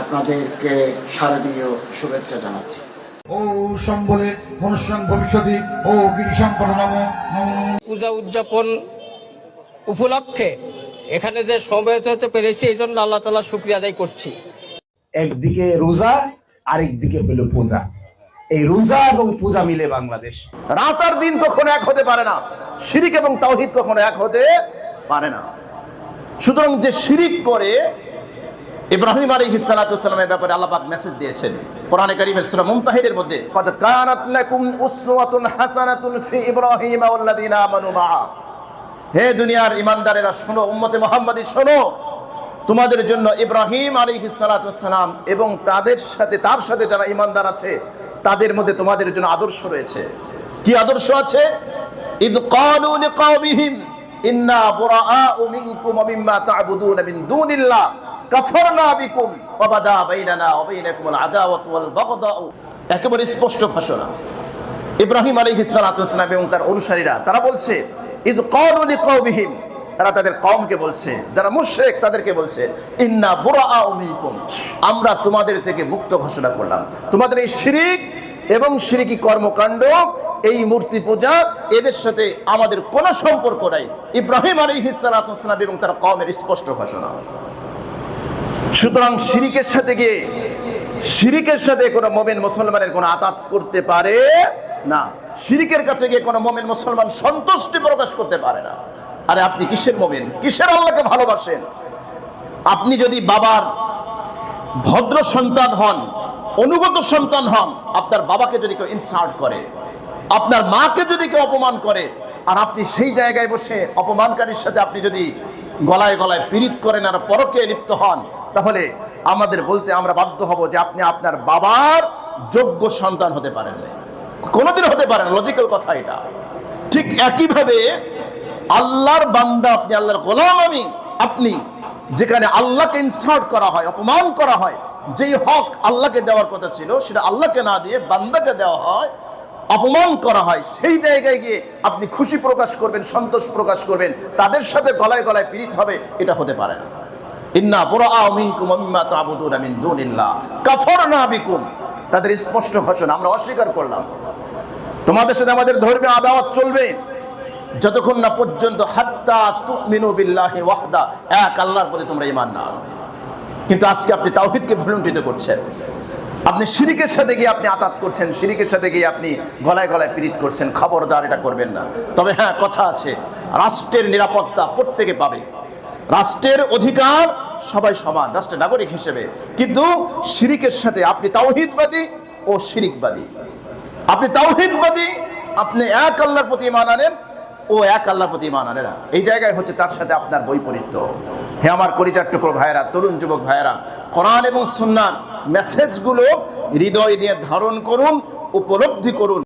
আপনাদেরকে শারদীয় শুভেচ্ছা জানাচ্ছি। ও সম্বলে মনুষ্যং ভবিষ্যতি ও গিরিশঙ্কর নম পূজা উদযাপন উপলক্ষে এখানে যে সমবেত হতে পেরেছি এই জন্য আল্লাহ তালা শুক্রিয়া আদায় করছি। একদিকে রোজা আরেকদিকে হলো পূজা। এই রোজা এবং পূজা মিলে বাংলাদেশ। রাত আর দিন কখনো এক হতে পারে না। শিরিক এবং তাওহিদ কখনো এক হতে পারে না। সুতরাং যে শিরিক করে ইব্রাহিম আলী হিসালামের ব্যাপারে আল্লাহ মেসেজ দিয়েছেন। কোরআনে কারিমের সূরা মুমতাহিদের মধ্যে হে দুনিয়ার ইমানদারেরা, শোনো, উম্মতে মুহাম্মাদি, শোনো। তোমাদের জন্য ইব্রাহিম আলী হিসালাম এবং তাদের সাথে, তার সাথে যারা ইমানদার আছে, তাদের মধ্যে তোমাদের জন্য আদর্শ রয়েছে। কি আদর্শ আছে? ইদ ইন্না দুনিল্লাহ। কাফারনা বিকুম ওয়া বাদা বাইনানা ওয়া বাইনাকুমুল আদাওয়াতু ওয়াল একেবারে স্পষ্ট ঘোষণা ইব্রাহিম আলাইহিস সালাতু এবং তার অনুসারীরা, তারা বলছে ইজ ক্বালু লিকাওমিহিম। তারা তাদের কওমকে বলছে, যারা মুশরিক তাদেরকে বলছে, ইন্না বুরাআউ মিনকুম। আমরা তোমাদের থেকে মুক্ত ঘোষণা করলাম। তোমাদের এই শিরিক এবং শিরিকি কর্মকাণ্ড, এই মূর্তি পূজা, এদের সাথে আমাদের কোনো সম্পর্ক নাই। ইব্রাহিম আলাইহিস সালাতু ওয়াসসালাম এবং তার কমের স্পষ্ট ঘোষণা। সুতরাং শিরিকের সাথে গিয়ে, শিরিকের সাথে কোনো মোমেন মুসলমানের কোনো আতাত করতে পারে না। শিরিকের কাছে গিয়ে কোনো মোমেন মুসলমান সন্তুষ্টি প্রকাশ করতে পারে না। আরে আপনি কিসের মোমেন? কিসের আল্লাহকে ভালোবাসেন? আপনি যদি বাবার ভদ্র সন্তান হন, অনুগত সন্তান হন, আপনার বাবাকে যদি কেউ ইনসার্ট করে, আপনার মাকে যদি কেউ অপমান করে, আর আপনি সেই জায়গায় বসে অপমানকারীর সাথে আপনি যদি গলায় গলায় পীড়িত করেন আর পরকে লিপ্ত হন তাহলে আমাদের বলতে আমরা বাধ্য হব যে আপনি আপনার বাবার যোগ্য সন্তান হতে পারেন না কোনোদিন হতে পারেন লজিক্যাল কথা এটা। ঠিক একইভাবে আল্লাহর বান্দা আপনি, আল্লাহর গোলাম আমি, আপনি যেখানে আল্লাহকে ইনসার্ট করা হয়, অপমান করা হয়, যেই হক আল্লাহকে দেওয়ার কথা ছিল, সেটা আল্লাহকে না দিয়ে বান্দাকে দেওয়া হয়, অপমান করা হয়, সেই জায়গায় গিয়ে আপনি খুশি প্রকাশ করবেন, সন্তোষ প্রকাশ করবেন, তাদের সাথে গলায় গলায় পীড়িত হবে, এটা হতে পারে না। ইন্না বুরাআ মিনকুম মিম্মা তা'বুদুনা মিন দুনিল্লাহ। কাফারনা বিকুম। তাদের স্পষ্ট ঘোষণা, আমরা অস্বীকার করলাম। তোমাদের সাথে আমাদের ধর্মীয় আদাওয়াত চলবে। যতক্ষণ না পর্যন্ত হাত্তা তুমিনু বিল্লাহি ওয়াহদা, এক আল্লাহর প্রতি তোমরা ঈমান না কিন্তু আজকে আপনি তাওহীদকে ভুলুণ্ঠিত করছেন। আপনি শিরিকের সাথে গিয়ে আপনি আতাত করছেন, শিরিকের সাথে গিয়ে আপনি গলায় গলায় পীড়িত করছেন, খবরদার এটা করবেন না। তবে হ্যাঁ কথা আছে, রাষ্ট্রের নিরাপত্তা প্রত্যেকে পাবে। রাষ্ট্রের অধিকার সবাই সমান, রাষ্ট্রের নাগরিক হিসেবে। কিন্তু শিরিকের সাথে আপনি তাওহিদবাদী ও শিরিকবাদী। আপনি তাওহিদবাদী, আপনি এক আল্লাহর প্রতি ইমান আনেন ও এক আল্লাহর প্রতি ইমান আনে না। এই জায়গায় হচ্ছে তার সাথে আপনার বৈপরীত্য। হে আমার কলিজার টুকরো ভাইয়েরা, তরুণ যুবক ভাইয়েরা, কোরআন এবং সুন্নার মেসেজগুলো হৃদয় নিয়ে ধারণ করুন, উপলব্ধি করুন।